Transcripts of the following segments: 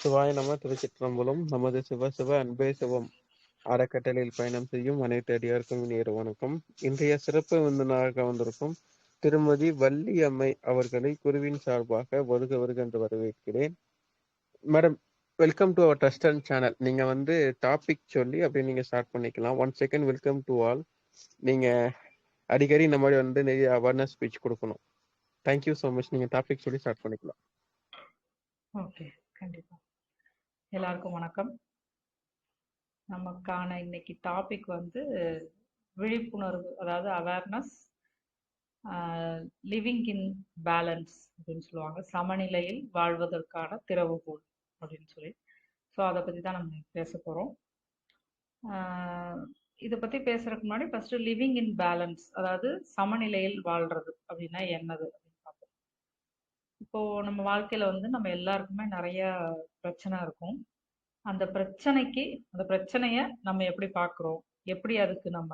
சிவாய நம திருச்சிற்றம்பலம். நமது சிவ சிவ அன்பே சிவம். அறக்கட்டளையில் பயணம் செய்யும் அனைத்து அடியாருக்கும் இனிய வணக்கம். இன்றைய சிறப்பு விருந்தினராக வந்திருக்கும் திருமதி வள்ளி அம்மை அவர்களை குருவின் சார்பாக வருக வருக என்று வரவேற்கிறேன். Madam welcome to our trust and channel நீங்க வந்து டாபிக் சொல்லி அப்படியே நீங்க ஸ்டார்ட் பண்ணிக்கலாம். One second welcome to all நீங்க அடிக்கடி இந்த மாதிரி வந்து நிறைய அவேர்னஸ் ஸ்பீச் கொடுக்கணும். தேங்க்யூ ஸோ மச் நீங்க டாபிக் சொல்லி ஸ்டார்ட் பண்ணிக்கலாம். ஓகே கண்டிப்பா. எல்லாருக்கும் வணக்கம். நமக்கான இன்னைக்கு டாபிக் வந்து விழிப்புணர்வு அதாவது அவேர்னஸ் லிவிங் இன் பேலன்ஸ் அப்படின்னு சொல்லுவாங்க. சமநிலையில் வாழ்வதற்கான திறவுகோல் அப்படின்னு சொல்லி. ஸோ அதை பற்றி தான் நம்ம பேச போகிறோம் இதை பற்றி பேசுறதுக்கு முன்னாடி ஃபர்ஸ்ட் லிவிங் இன் பேலன்ஸ் அதாவது சமநிலையில் வாழ்றது அப்படின்னா என்னது? இப்போ நம்ம வாழ்க்கையில வந்து நம்ம எல்லாருக்குமே நிறைய பிரச்சனை இருக்கும். அந்த பிரச்சனைக்கு அந்த பிரச்சனைய நம்ம எப்படி பார்க்குறோம்? எப்படி அதுக்கு நம்ம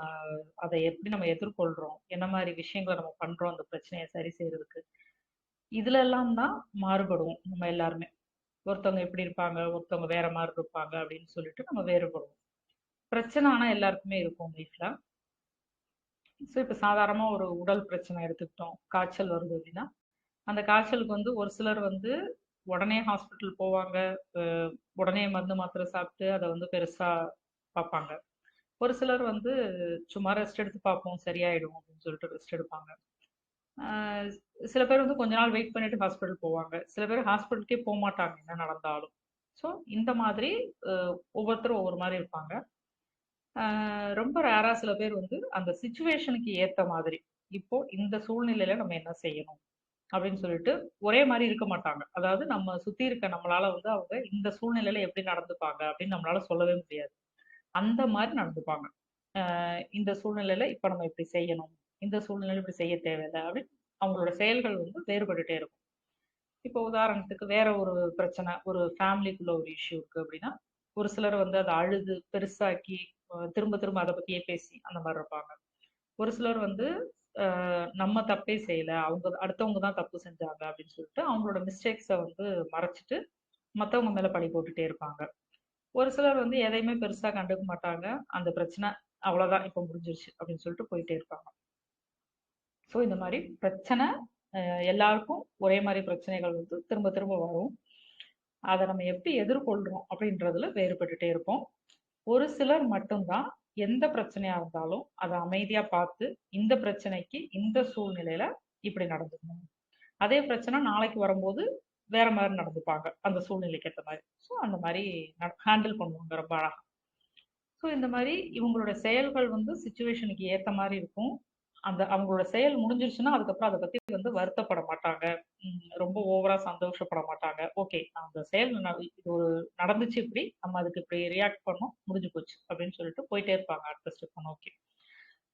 அதை எப்படி நம்ம எதிர்கொள்றோம்? என்ன மாதிரி விஷயங்களை நம்ம பண்றோம்? அந்த பிரச்சனையை சரி செய்யறதுக்கு. இதுல எல்லாம் தான் மாறுபடுவோம் நம்ம எல்லாருமே. ஒருத்தவங்க எப்படி இருப்பாங்க ஒருத்தவங்க வேற மாதிரி இருப்பாங்க அப்படின்னு சொல்லிட்டு நம்ம வேறுபடுவோம். பிரச்சனை ஆனா எல்லாருக்குமே இருக்கும் லைஃப்ல ஸோ இப்போ சாதாரணமாக ஒரு உடல் பிரச்சனை எடுத்துக்கிட்டோம். காய்ச்சல் வருது அப்படின்னா அந்த காய்ச்சலுக்கு வந்து ஒரு சிலர் வந்து உடனே ஹாஸ்பிட்டல் போவாங்க. உடனே மருந்து மாத்திரை சாப்பிட்டு அதை வந்து பெருசாக பார்ப்பாங்க. ஒரு சிலர் வந்து சும்மா ரெஸ்ட் எடுத்து பார்ப்போம் சரியாயிடும் அப்படின்னு சொல்லிட்டு ரெஸ்ட் எடுப்பாங்க. சில பேர் வந்து கொஞ்ச நாள் வெயிட் பண்ணிட்டு ஹாஸ்பிட்டல் போவாங்க. சில பேர் ஹாஸ்பிட்டலுக்கே போக மாட்டாங்க என்ன நடந்தாலும். ஸோ இந்த மாதிரி ஒவ்வொருத்தரும் ஒவ்வொரு மாதிரி இருப்பாங்க. ரொம்ப ரேராக சில பேர் வந்து அந்த சுச்சுவேஷனுக்கு ஏற்ற மாதிரி இப்போ இந்த சூழ்நிலையில நம்ம என்ன செய்யணும்? அப்படின்னு சொல்லிட்டு ஒரே மாதிரி இருக்க மாட்டாங்க. அதாவது நம்ம சுத்தி இருக்க நம்மளால வந்து அவங்க இந்த சூழ்நிலையில எப்படி நடந்துப்பாங்க அப்படின்னு நம்மளால சொல்லவே முடியாது. அந்த மாதிரி நடந்துப்பாங்க. ஆஹ் இந்த சூழ்நிலையில இப்ப நம்ம இப்படி செய்யணும். இந்த சூழ்நிலையில இப்படி செய்ய தேவையில்லை அப்படின்னு அவங்களோட செயல்கள் வந்து வேறுபட்டுட்டே இருக்கும். இப்போ உதாரணத்துக்கு வேற ஒரு பிரச்சனை ஒரு ஃபேமிலிக்குள்ள ஒரு இஷ்யூ இருக்கு அப்படின்னா ஒரு சிலர் வந்து அதை அழுது பெருசாக்கி திரும்ப திரும்ப அதை பத்தியே பேசி அந்த மாதிரி இருப்பாங்க. ஒரு சிலர் வந்து நம்ம தப்பே செய்யல. அவங்க அடுத்தவங்க தான் தப்பு செஞ்சாங்க அப்படின்னு சொல்லிட்டு அவங்களோட மிஸ்டேக்ஸை வந்து மறைச்சிட்டு மற்றவங்க மேல பழி போட்டுட்டே இருப்பாங்க. ஒரு சிலர் வந்து எதையுமே பெருசா கண்டுக்க மாட்டாங்க. அந்த பிரச்சனை அவ்வளவுதான் இப்போ முடிஞ்சிருச்சு அப்படின்னு சொல்லிட்டு போயிட்டே இருப்பாங்க. ஸோ இந்த மாதிரி பிரச்சனை எல்லாருக்கும் ஒரே மாதிரி பிரச்சனைகள் வந்து திரும்ப திரும்ப வரும். அதை நம்ம எப்படி எதிர்கொள்றோம் அப்படின்றதுல வேறுபட்டுட்டே இருப்போம். ஒரு சிலர் மட்டும்தான் எந்த பிரச்சனையா இருந்தாலும் அதை அமைதியா பார்த்து இந்த பிரச்சனைக்கு இந்த சூழ்நிலையில இப்படி நடந்துக்கணும். அதே பிரச்சனை நாளைக்கு வரும்போது வேற மாதிரி நடந்துப்பாங்க. அந்த சூழ்நிலைக்கு ஏற்ற மாதிரி. ஸோ அந்த மாதிரி ஹேண்டில் பண்ணுவாங்க ரொம்ப அழகா. ஸோ இந்த மாதிரி இவங்களோட செயல்கள் வந்து சுச்சுவேஷனுக்கு ஏற்ற மாதிரி இருக்கும். அந்த அவங்களோட செயல் முடிஞ்சிருச்சுன்னா அதுக்கப்புறம் அதை பத்தி வந்து வருத்தப்பட மாட்டாங்க. ரொம்ப ஓவரா சந்தோஷப்பட மாட்டாங்க. ஓகே அந்த செயல் ந- இது ஒரு நடந்துச்சு இப்படி நம்ம அதுக்கு இப்படி ரியாக்ட் பண்ணோம் முடிஞ்சு போச்சு அப்படின்னு சொல்லிட்டு போயிட்டே இருப்பாங்க அடுத்த ஸ்டெப் ஓகே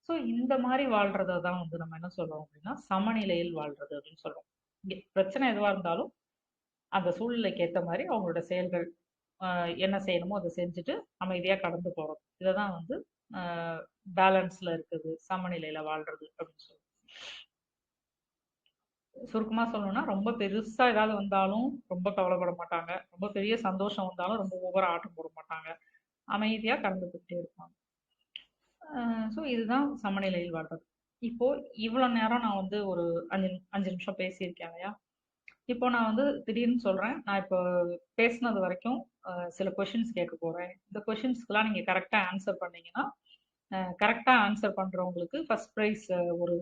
ஸோ இந்த மாதிரி வாழ்றதை தான் வந்து நம்ம என்ன சொல்றோம் அப்படின்னா சமநிலையில் வாழ்றது அப்படின்னு சொல்றோம். பிரச்சனை எதுவா இருந்தாலும் அந்த சூழ்நிலைக்கு ஏற்ற மாதிரி அவங்களோட செயல்கள் என்ன செய்யணுமோ அதை செஞ்சுட்டு அமைதியாக கடந்து போகிறோம் இதை தான் வந்து பேலன்ஸ்ல இருக்குது சமநிலையில வாழ்றது அப்படின்னு சொல்லி. சுருக்கமா சொல்லணும்னா ரொம்ப பெருசா ஏதாவது வந்தாலும் ரொம்ப கவலைப்பட மாட்டாங்க. ரொம்ப பெரிய சந்தோஷம் வந்தாலும் ரொம்ப ஓவர ஆட்டம் போட மாட்டாங்க. அமைதியா கலந்துக்கிட்டே இருப்பாங்க. ஸோ இதுதான் சமநிலையில் வாழ்றது. இப்போ இவ்வளவு நேரம் நான் வந்து ஒரு அஞ்சு அஞ்சு நிமிஷம் பேசியிருக்கேன் இல்லையா? இப்போ நான் வந்து திடீர்னு சொல்றேன். நான் இப்போ பேசினது வரைக்கும் சில கொஷின்ஸ் கேட்க போறேன். இந்த கொஷின்ஸ்க்கெல்லாம் நீங்க கரெக்டா ஆன்சர் பண்ணீங்கன்னா கரெக்டா ஆன்சர் பண்றவங்களுக்கு ஃபர்ஸ்ட் ப்ரைஸ் ஒரு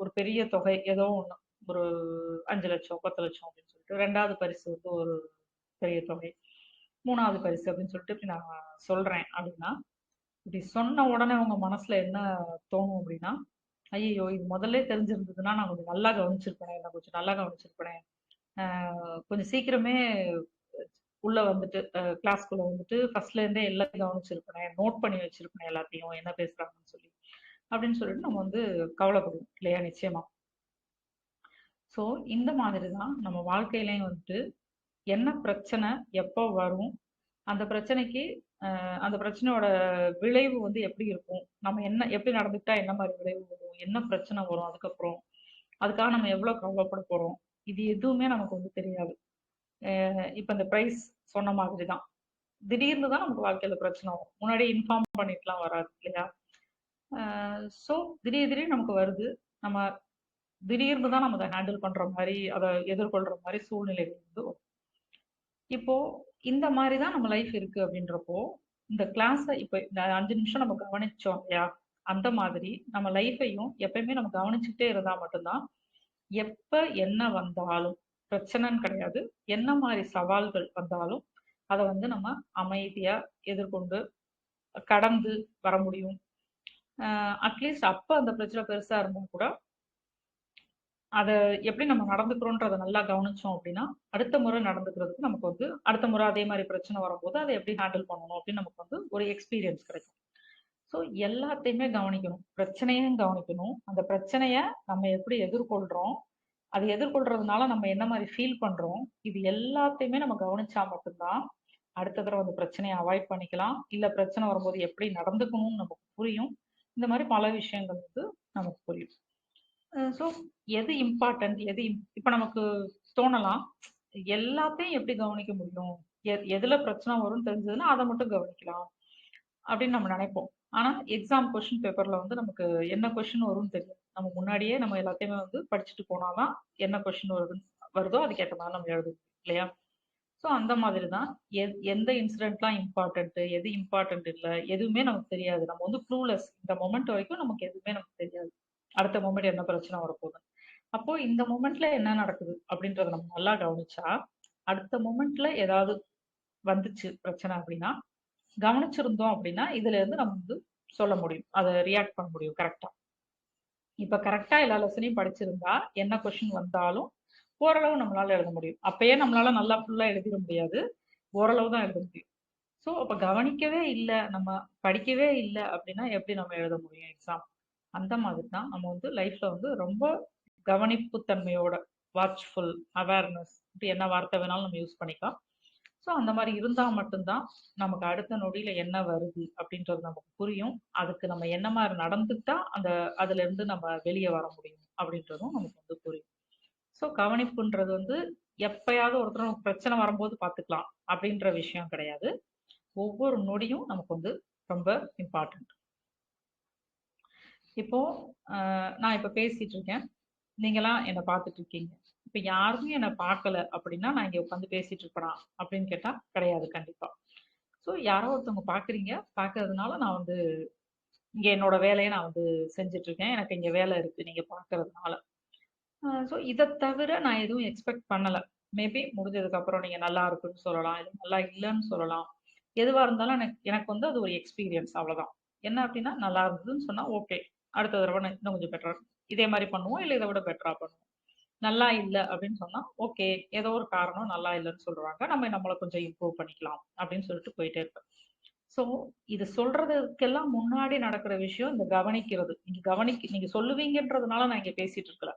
ஒரு பெரிய தொகை ஏதோ ஒன்று ஒரு அஞ்சு லட்சம் பத்து லட்சம் அப்படின்னு சொல்லிட்டு. ரெண்டாவது பரிசு வந்து ஒரு பெரிய தொகை. மூணாவது பரிசு அப்படின்னு சொல்லிட்டு இப்படி நான் சொல்றேன் அப்படின்னா இப்படி சொன்ன உடனே அவங்க மனசுல என்ன தோணும் அப்படின்னா ஐயோ இது முதல்ல தெரிஞ்சிருந்ததுன்னா நான் கொஞ்சம் நல்லா கவனிச்சிருப்பேன். நான் கொஞ்சம் நல்லா கவனிச்சிருப்பேன். கொஞ்சம் சீக்கிரமே உள்ள வந்துட்டு கிளாஸ்க்குள்ள வந்துட்டு ஃபர்ஸ்ட்ல இருந்தே எல்லாத்தையும் கவனிச்சிருப்பேன் நோட் பண்ணி வச்சிருப்பேன் எல்லாத்தையும். என்ன பேசுறாங்கன்னு சொல்லி. அப்படின்னு சொல்லிட்டு நம்ம வந்து கவலைப்படுவோம். இல்லையா? நிச்சயமா. ஸோ இந்த மாதிரி தான் நம்ம வாழ்க்கையிலையும் வந்துட்டு என்ன பிரச்சனை எப்போ வரும்? அந்த பிரச்சனைக்கு அந்த பிரச்சனையோட விளைவு வந்து எப்படி இருக்கும்? நம்ம என்ன எப்படி நடந்துக்கிட்டா என்ன மாதிரி விளைவு வரும்? என்ன பிரச்சனை வரும்? அதுக்கப்புறம் அதுக்காக நம்ம எவ்வளோ கவலைப்பட போகிறோம் இது எதுவுமே நமக்கு வந்து தெரியாது. இப்போ இந்த ப்ரைஸ் சொன்ன மாதிரி தான் திடீர்னு தான் நமக்கு வாழ்க்கையில பிரச்சனை வரும். முன்னாடி இன்ஃபார்ம் பண்ணிட்டுலாம் வராது இல்லையா? ஸோ திடீர் திடீர் நமக்கு வருது. நம்ம திடீர்னு தான் நம்ம அதை ஹேண்டில் பண்ற மாதிரி அதை எதிர்கொள்ற மாதிரி சூழ்நிலைகள் வந்து இப்போ இந்த மாதிரி தான் நம்ம லைஃப் இருக்கு அப்படின்றப்போ இந்த கிளாஸை இப்போ இந்த அஞ்சு நிமிஷம் நம்ம கவனிச்சோம் இல்லையா? அந்த மாதிரி நம்ம லைஃபையும் எப்பயுமே நம்ம கவனிச்சுக்கிட்டே இருந்தா மட்டும்தான் எப்ப என்ன வந்தாலும் பிரச்சனைன்னு கிடையாது. என்ன மாதிரி சவால்கள் வந்தாலும் அதை வந்து நம்ம அமைதியா எதிர்கொண்டு கடந்து வர முடியும். அட்லீஸ்ட் அப்ப அந்த பிரச்சனை பெருசா இருந்தா கூட அதை எப்படி நம்ம நடந்துக்கிறோன்றத நல்லா கவனிச்சோம் அப்படின்னா அடுத்த முறை நடந்துக்கிறதுக்கு நமக்கு வந்து அடுத்த முறை அதே மாதிரி பிரச்சனை வரும்போது அதை எப்படி ஹேண்டில் பண்ணணும் அப்படின்னு நமக்கு வந்து ஒரு எக்ஸ்பீரியன்ஸ் கிடைக்கும். ஸோ எல்லாத்தையுமே கவனிக்கணும். பிரச்சனையும் கவனிக்கணும். அந்த பிரச்சனைய நம்ம எப்படி எதிர்கொள்றோம் அது எதிர்கொள்றதுனால நம்ம என்ன மாதிரி ஃபீல் பண்றோம் இது எல்லாத்தையுமே நம்ம கவனிச்சா மட்டும்தான் அடுத்த தடவை அந்த பிரச்சனையை அவாய்ட் பண்ணிக்கலாம். இல்ல பிரச்சனை வரும்போது எப்படி நடந்துக்கணும்னு நமக்கு புரியும். இந்த மாதிரி பல விஷயங்கள் வந்து நமக்கு புரியும். ஸோ எது இம்பார்ட்டன்ட் எது இப்போ நமக்கு தோணலாம் எல்லாத்தையும் எப்படி கவனிக்க முடியும்? எ- எதுல பிரச்சனை வரும்னு தெரிஞ்சதுன்னா அதை மட்டும் கவனிக்கலாம் அப்படின்னு நம்ம நினைப்போம். ஆனா எக்ஸாம் கொஸ்டின் பேப்பர்ல வந்து நமக்கு என்ன கொஸ்டின் வரும்னு தெரியும். நம்ம முன்னாடியே நம்ம எல்லாத்தையுமே வந்து படிச்சுட்டு போனாதான் என்ன கொஸ்டின் வருதுன்னு வருதோ அதுக்கேற்ற மாதிரி நம்ம எழுதுவோம் இல்லையா? ஸோ அந்த மாதிரி தான் எ- எந்த இன்சிடென்ட்லாம் இம்பார்ட்டன்ட்டு எது இம்பார்ட்டன்ட் இல்லை எதுவுமே நமக்கு தெரியாது. நம்ம வந்து க்ளூலெஸ் இந்த மொமெண்ட் வரைக்கும் நமக்கு எதுவுமே நமக்கு தெரியாது. அடுத்த மொமெண்ட் என்ன பிரச்சனை வரப்போகுது அப்போ இந்த மொமெண்ட்ல என்ன நடக்குது அப்படின்றத நம்ம நல்லா கவனிச்சா அடுத்த மொமெண்ட்ல ஏதாவது வந்துச்சு பிரச்சனை அப்படின்னா கவனிச்சிருந்தோம் அப்படின்னா இதுல இருந்து நம்ம வந்து சொல்ல முடியும். அதை ரியாக்ட் பண்ண முடியும் கரெக்டா இப்ப கரெக்டா எல்லா லெசனையும் படிச்சிருந்தா என்ன கொஸ்டின் வந்தாலும் ஓரளவு நம்மளால எழுத முடியும். அப்பயே நம்மளால நல்லா ஃபுல்லா எழுதிட முடியாது. ஓரளவு தான் எழுத முடியும். ஸோ அப்ப கவனிக்கவே இல்லை நம்ம படிக்கவே இல்லை அப்படின்னா எப்படி நம்ம எழுத முடியும் எக்ஸாம் அந்த மாதிரி தான் நம்ம வந்து லைஃப்ல வந்து ரொம்ப கவனிப்பு தன்மையோட வாட்ச்ஃபுல் அவேர்னஸ் இப்படி என்ன வார்த்தை வேணாலும் நம்ம யூஸ் பண்ணிக்கலாம். ஸோ அந்த மாதிரி இருந்தால் மட்டும்தான் நமக்கு அடுத்த நொடியில் என்ன வருது அப்படின்றது நமக்கு புரியும். அதுக்கு நம்ம என்ன மாதிரி நடந்துட்டா அந்த அதுலேருந்து நம்ம வெளியே வர முடியும் அப்படின்றதும் நமக்கு வந்து புரியும். ஸோ கவனிப்புன்றது வந்து எப்பயாவது ஒருத்தர் நமக்கு பிரச்சனை வரும்போது பார்த்துக்கலாம் அப்படின்ற விஷயம் கிடையாது. ஒவ்வொரு நொடியும் நமக்கு வந்து ரொம்ப இம்பார்ட்டன்ட் இப்போ நான் இப்போ பேசிட்டு இருக்கேன். நீங்களாம் என்னை பார்த்துட்டு இருக்கீங்க. இப்ப யாருமே என்னை பார்க்கல அப்படின்னா நான் இங்க உட்காந்து பேசிட்டு இருப்பேனா அப்படின்னு கேட்டா கிடையாது கண்டிப்பா. ஸோ யாரோ ஒருத்தவங்க பாக்குறீங்க பார்க்கறதுனால நான் வந்து இங்க என்னோட வேலையை நான் வந்து செஞ்சுட்டு இருக்கேன். எனக்கு இங்க வேலை இருக்கு நீங்க பார்க்கறதுனால. ஸோ இதை தவிர நான் எதுவும் எக்ஸ்பெக்ட் பண்ணல. மேபி முடிஞ்சதுக்கு அப்புறம் நீங்க நல்லா இருக்குன்னு சொல்லலாம் இது நல்லா இல்லைன்னு சொல்லலாம். எதுவா இருந்தாலும் எனக்கு எனக்கு வந்து அது ஒரு எக்ஸ்பீரியன்ஸ் அவ்வளவுதான். என்ன அப்படின்னா நல்லா இருந்ததுன்னு சொன்னா ஓகே அடுத்த தடவை நான் இன்னும் கொஞ்சம் பெட்டரா இதே மாதிரி பண்ணுவோம் இல்லை இதை விட பெட்டரா பண்ணுவோம். நல்லா இல்லை அப்படின்னு சொன்னா ஓகே ஏதோ ஒரு காரணம் நல்லா இல்லைன்னு சொல்றாங்க நம்ம நம்மளை கொஞ்சம் இம்ப்ரூவ் பண்ணிக்கலாம் அப்படின்னு சொல்லிட்டு போயிட்டே இருப்பேன். ஸோ இது சொல்றதுக்கெல்லாம் முன்னாடி நடக்கிற விஷயம் இந்த கவனிக்கிறது. நீங்க கவனிக்க நீங்க சொல்லுவீங்கன்றதுனால நான் இங்க பேசிட்டு இருக்கல.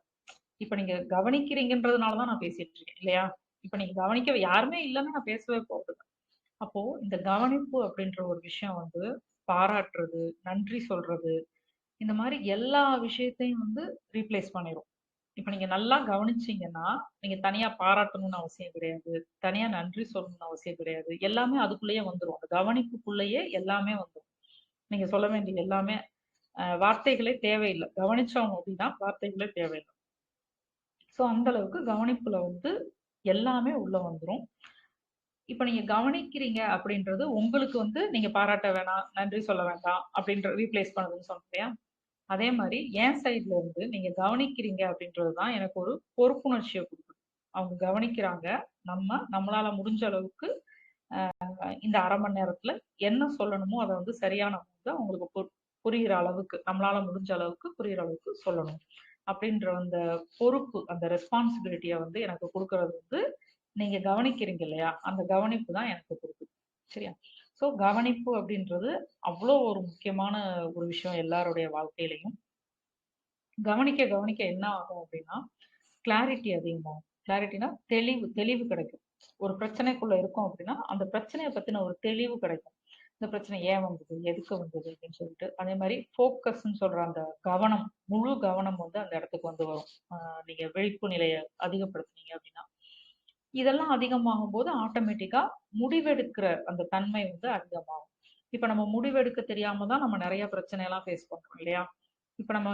இப்ப நீங்க கவனிக்கிறீங்கன்றதுனால தான் நான் பேசிட்டு இருக்கேன் இல்லையா? இப்ப நீங்க கவனிக்க யாருமே இல்லைன்னா நான் பேசவே போகுது அப்போ இந்த கவனிப்பு அப்படின்ற ஒரு விஷயம் வந்து பாராட்டுறது நன்றி சொல்றது இந்த மாதிரி எல்லா விஷயத்தையும் வந்து ரீப்ளேஸ் பண்ணிடும் இப்ப நீங்க நல்லா கவனிச்சீங்கன்னா நீங்க தனியா பாராட்டணும்னு அவசியம் கிடையாது. தனியா நன்றி சொல்லணும்னு அவசியம் கிடையாது. எல்லாமே அதுக்குள்ளேயே வந்துரும். அந்த கவனிப்புக்குள்ளேயே எல்லாமே வந்துடும் நீங்க சொல்ல வேண்டிய எல்லாமே வார்த்தைகளே தேவையில்லை. கவனிச்சோம் அப்படின்னா வார்த்தைகளே தேவையில்லை. ஸோ அந்த அளவுக்கு கவனிப்புல வந்து எல்லாமே உள்ள வந்துடும் இப்ப நீங்க கவனிக்கிறீங்க அப்படின்றது உங்களுக்கு வந்து நீங்க பாராட்ட வேணாம் நன்றி சொல்ல வேண்டாம் அப்படின்ற ரீப்ளேஸ் பண்ணதுன்னு சொன்னேன் அதே மாதிரி என் சைட்ல இருந்து நீங்க கவனிக்கிறீங்க அப்படின்றது தான் எனக்கு ஒரு பொறுப்புணர்ச்சியை கொடுக்குது. அவங்க கவனிக்கிறாங்க. நம்ம நம்மளால முடிஞ்ச அளவுக்கு இந்த அரை மணி நேரத்துல என்ன சொல்லணுமோ அதை வந்து சரியான வந்து அவங்களுக்கு பு- அளவுக்கு நம்மளால முடிஞ்ச அளவுக்கு புரியிற அளவுக்கு சொல்லணும். அப்படின்ற அந்த பொறுப்பு அந்த ரெஸ்பான்சிபிலிட்டியை வந்து எனக்கு கொடுக்கறது வந்து நீங்க கவனிக்கிறீங்க இல்லையா? அந்த கவனிப்பு தான் எனக்கு கொடுக்குது. சரியா? ஸோ கவனிப்பு அப்படின்றது அவ்வளோ ஒரு முக்கியமான ஒரு விஷயம் எல்லாருடைய வாழ்க்கையிலையும். கவனிக்க கவனிக்க என்ன ஆகும் அப்படின்னா கிளாரிட்டி அதிகமாகும். கிளாரிட்டினா தெளிவு தெளிவு கிடைக்கும். ஒரு பிரச்சனைக்குள்ள இருக்கும் அப்படின்னா அந்த பிரச்சனையை பத்தின ஒரு தெளிவு கிடைக்கும். இந்த பிரச்சனை ஏன் வந்தது எதுக்கு வந்தது அப்படின்னு சொல்லிட்டு அதே மாதிரி ஃபோக்கஸ்ன்னு சொல்ற அந்த கவனம் முழு கவனம் வந்து அந்த இடத்துக்கு வந்து வரும். நீங்க விழிப்பு நிலையை அதிகப்படுத்துனீங்க அப்படின்னா. இதெல்லாம் அதிகமாகும் போது ஆட்டோமேட்டிக்கா முடிவெடுக்கிற அந்த தன்மை வந்து அதிகமாகும். இப்ப நம்ம முடிவெடுக்க தெரியாம தான் நம்ம நிறைய பிரச்சனை எல்லாம் ஃபேஸ் பண்றோம் இல்லையா? இப்ப நம்ம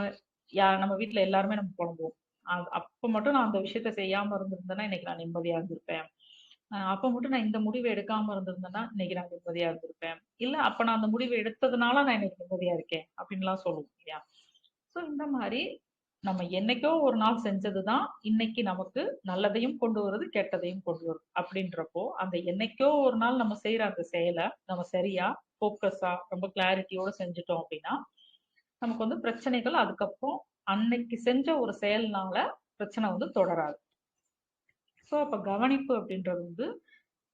யா நம்ம வீட்ல எல்லாருமே நம்ம குழம்புவோம் அ- அப்ப மட்டும் நான் அந்த விஷயத்த செய்யாம இருந்திருந்தேன்னா இன்னைக்கு நான் நிம்மதியா இருந்திருப்பேன். அப்ப மட்டும் நான் இந்த முடிவை எடுக்காம இருந்திருந்தேன்னா இன்னைக்கு நான் நிம்மதியா இருந்திருப்பேன். இல்ல அப்ப நான் அந்த முடிவை எடுத்ததுனால நான் இன்னைக்கு நிம்மதியா இருக்கேன் அப்படின்லாம் சொல்லுவோம் இல்லையா? சோ இந்த மாதிரி நம்ம என்னைக்கோ ஒரு நாள் செஞ்சதுதான் இன்னைக்கு நமக்கு நல்லதையும் கொண்டு வருது கெட்டதையும் கொண்டு வருது அப்படின்றப்போ அந்த என்னைக்கோ ஒரு நாள் நம்ம செய்யற அந்த செயலை நம்ம சரியா ஃபோக்கஸா ரொம்ப கிளாரிட்டியோட செஞ்சுட்டோம் அப்படின்னா நமக்கு வந்து பிரச்சனைகள் அதுக்கப்புறம் அன்னைக்கு செஞ்ச ஒரு செயல்னால பிரச்சனை வந்து தொடராது. ஸோ அப்ப கவனிப்பு அப்படின்றது வந்து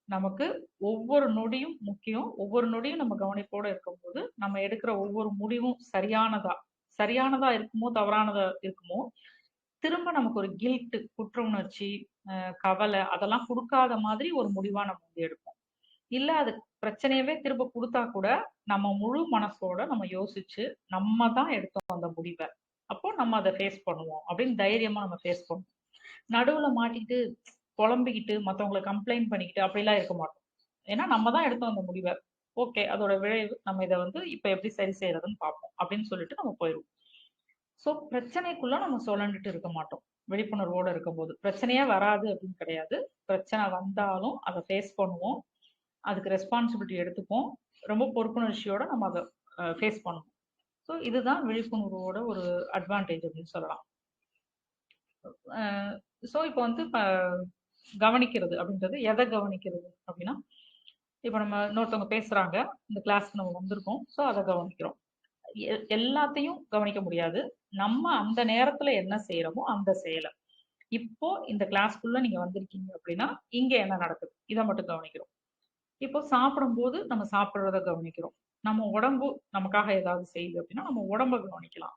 நமக்கு ஒவ்வொரு நொடியும் முக்கியம். ஒவ்வொரு நொடியும் நம்ம கவனிப்போட இருக்கும்போது நம்ம எடுக்கிற ஒவ்வொரு முடிவும் சரியானதா சரியானதா இருக்குமோ தவறானதா இருக்குமோ திரும்ப நமக்கு ஒரு கில்ட்டு குற்ற உணர்ச்சி அஹ் கவலை அதெல்லாம் கொடுக்காத மாதிரி ஒரு முடிவா நம்ம வந்து எடுப்போம். இல்ல அது பிரச்சனையவே திரும்ப கொடுத்தா கூட நம்ம முழு மனசோட நம்ம யோசிச்சு நம்ம தான் எடுத்தோம் அந்த முடிவை அப்போ நம்ம அதை ஃபேஸ் பண்ணுவோம் அப்படின்னு தைரியமா நம்ம ஃபேஸ் பண்ணுவோம். நடுவுல மாட்டிட்டு புலம்பிக்கிட்டு மத்தவங்களை கம்ப்ளைண்ட் பண்ணிக்கிட்டு அப்படிலாம் இருக்க மாட்டோம். ஏன்னா நம்ம தான் எடுத்தோம் அந்த முடிவை. ஓகே அதோட விளைவு நம்ம இதை வந்து இப்போ எப்படி சரி செய்யறதுன்னு பார்ப்போம் அப்படின்னு சொல்லிட்டு நம்ம போயிடுவோம். ஸோ பிரச்சனைக்குள்ள நம்ம சொல்லிட்டு இருக்க மாட்டோம். விழிப்புணர்வோட இருக்கும்போது. பிரச்சனையே வராது அப்படின்னு கிடையாது. பிரச்சனை வந்தாலும் அதை ஃபேஸ் பண்ணுவோம். அதுக்கு ரெஸ்பான்சிபிலிட்டி எடுத்துப்போம். ரொம்ப பொறுப்புணர்ச்சியோட நம்ம அதை ஃபேஸ் பண்ணுவோம். ஸோ இதுதான் விழிப்புணர்வோட ஒரு அட்வான்டேஜ் அப்படின்னு சொல்லலாம். ஸோ இப்போ வந்து கவனிக்கிறது அப்படின்றது எதை கவனிக்கிறது அப்படின்னா இப்போ நம்ம இன்னொருத்தவங்க பேசுறாங்க இந்த கிளாஸ்க்கு நம்ம வந்திருக்கோம். ஸோ அதை கவனிக்கிறோம். எ- எல்லாத்தையும் கவனிக்க முடியாது. நம்ம அந்த நேரத்துல என்ன செய்யறோமோ அந்த செயலை. இப்போ இந்த கிளாஸ்க்குள்ள நீங்க வந்திருக்கீங்க அப்படின்னா இங்க என்ன நடக்குது? இதை மட்டும் கவனிக்கிறோம். இப்போ சாப்பிடும்போது நம்ம சாப்பிட்றத கவனிக்கிறோம். நம்ம உடம்பு நமக்காக ஏதாவது செய்யுது அப்படின்னா நம்ம உடம்ப கவனிக்கலாம்.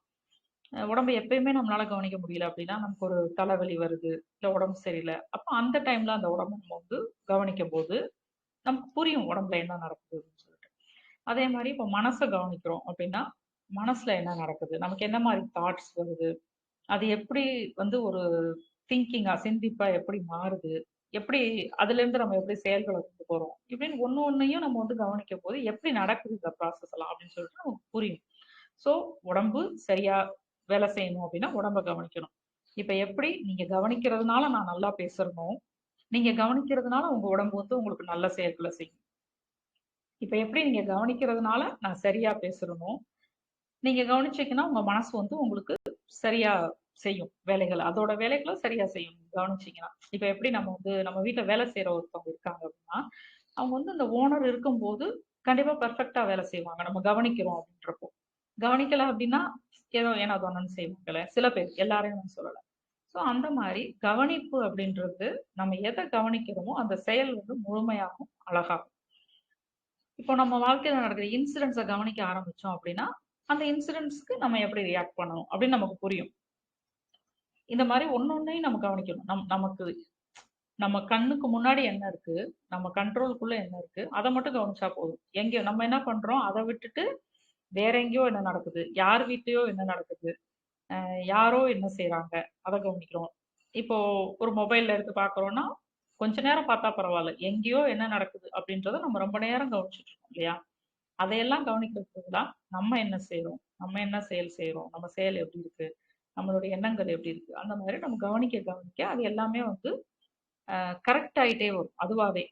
அஹ் உடம்ப எப்பயுமே நம்மளால கவனிக்க முடியல அப்படின்னா நமக்கு ஒரு தலைவலி வருது இல்லை உடம்பு சரியில்லை. அப்போ அந்த டைம்ல அந்த உடம்ப நம்ம வந்து கவனிக்கும் போது நமக்கு புரியும் உடம்புல என்ன நடக்குது அப்படின்னு சொல்லிட்டு. அதே மாதிரி இப்போ மனசை கவனிக்கிறோம் அப்படின்னா மனசுல என்ன நடக்குது? நமக்கு என்ன மாதிரி தாட்ஸ் வருது? அது எப்படி வந்து ஒரு திங்கிங்கா சிந்திப்பா எப்படி மாறுது? எப்படி அதுல இருந்து நம்ம எப்படி செயல்களை கொண்டு போறோம்? இப்படின்னு ஒன்னு ஒன்னையும் நம்ம வந்து கவனிக்கும் போது எப்படி நடக்குது இந்த ப்ராசஸ் எல்லாம் அப்படின்னு சொல்லிட்டு நமக்கு புரியும். ஸோ உடம்பு சரியா வேலை செய்யணும் அப்படின்னா உடம்ப கவனிக்கணும். இப்ப எப்படி நீங்க கவனிக்கிறதுனால நான் நல்லா பேசுறனோ நீங்க கவனிக்கிறதுனால உங்க உடம்பு வந்து உங்களுக்கு நல்ல செயல்களை செய்யும். இப்ப எப்படி நீங்க கவனிக்கிறதுனால நான் சரியா பேசுறனோ நீங்க கவனிச்சீங்கன்னா உங்க மனசு வந்து உங்களுக்கு சரியா செய்யும் வேலைகள். அதோட வேலைகளை சரியா செய்யும். கவனிச்சீங்கன்னா. இப்ப எப்படி நம்ம வந்து நம்ம வீட்டுல வேலை செய்யற ஒருத்தவங்க இருக்காங்க அப்படின்னா அவங்க வந்து இந்த ஓனர் இருக்கும்போது கண்டிப்பா பெர்ஃபெக்ட்டா வேலை செய்வாங்க. நம்ம கவனிக்கிறோம் அப்படின்றப்போ. கவனிக்கல அப்படின்னா ஏதோ ஏனோ தோணுன்னு செய்வாங்கல்ல. சில பேர் எல்லாரையும் நான் ஸோ அந்த மாதிரி கவனிப்பு அப்படின்றது நம்ம எதை கவனிக்கிறோமோ அந்த செயல் வந்து முழுமையாகும் அழகாகும். இப்போ நம்ம வாழ்க்கையில் நடக்கிற இன்சிடென்ட்ஸை கவனிக்க ஆரம்பிச்சோம் அப்படின்னா அந்த இன்சிடென்ட்ஸ்க்கு நம்ம எப்படி ரியாக்ட் பண்ணணும் அப்படின்னு நமக்கு புரியும். இந்த மாதிரி ஒன்னொன்னையும் நம்ம கவனிக்கணும். நம் நமக்கு நம்ம கண்ணுக்கு முன்னாடி என்ன இருக்கு நம்ம கண்ட்ரோலுக்குள்ள என்ன இருக்கு அதை மட்டும் கவனிச்சா போதும். எங்கேயோ நம்ம என்ன பண்றோம் அதை விட்டுட்டு வேற எங்கேயோ என்ன நடக்குது யார் வீட்லயோ என்ன நடக்குது யாரோ என்ன செய்யறாங்க அதை கவனிக்கிறோம். இப்போ ஒரு மொபைல்ல எடுத்து பாக்குறோம்னா கொஞ்ச நேரம் பார்த்தா பரவாயில்ல எங்கேயோ என்ன நடக்குது அப்படின்றத நம்ம ரொம்ப நேரம் கவனிச்சுட்டு இருக்கோம் இல்லையா? அதையெல்லாம் கவனிக்கிறதுக்கு தான் நம்ம என்ன செய்யறோம் நம்ம என்ன செயல் செய்யறோம் நம்ம செயல் எப்படி இருக்கு நம்மளுடைய எண்ணங்கள் எப்படி இருக்கு அந்த மாதிரி நம்ம கவனிக்க கவனிக்க அது எல்லாமே வந்து கரெக்ட் ஆயிட்டே வரும் அதுவாவே.